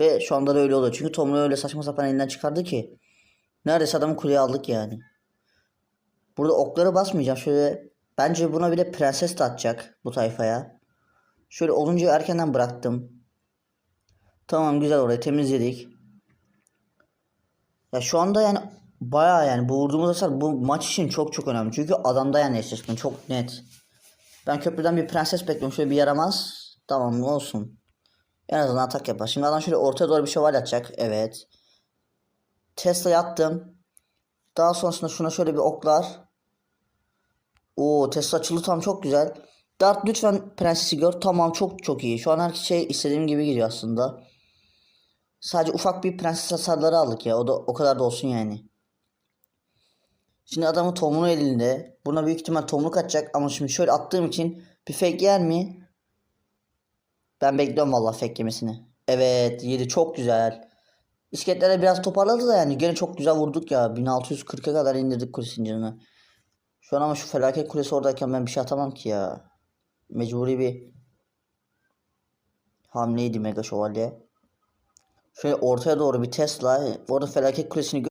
Ve şu anda da öyle oluyor. Çünkü Tom'u öyle saçma sapan elinden çıkardı ki. Neredeyse adamı kuleye aldık yani. Burada okları basmayacağım. Şöyle bence buna bir de prenses de atacak bu tayfaya. Şöyle olunca erkenden bıraktım. Tamam güzel orayı temizledik. Ya şu anda yani bayağı yani bu vurduğumuz hasar bu maç için çok çok önemli. Çünkü adamda yani eşleşme çok net. Ben köprüden bir prenses bekliyorum. Şöyle bir yaramaz. Tamam olsun. En azından atak yapar. Şimdi adam şöyle ortaya doğru bir şövalye atacak. Evet. Tesla attım. Daha sonrasında şuna şöyle bir oklar. Oo Tesla açıldı tam çok güzel. Dart lütfen prensesi gör. Tamam çok çok iyi. Şu an her şey istediğim gibi gidiyor aslında. Sadece ufak bir prenses hasarları aldık ya. O da o kadar da olsun yani. Şimdi adamın tomunu elinde. Buna büyük ihtimal tomruk atacak ama şimdi şöyle attığım için bir fake yer mi? Ben bekliyorum vallahi fake yemesini. Evet yedi çok güzel. İskeletlere biraz toparladı da yani gene çok güzel vurduk ya. 1640'a kadar indirdik kule zincirini. Şu an ama şu felaket kulesi oradayken ben bir şey atamam ki ya. Mecburi bir hamleydi Mega Şövalye. Şöyle ortaya doğru bir Tesla. Orada felaket kulesini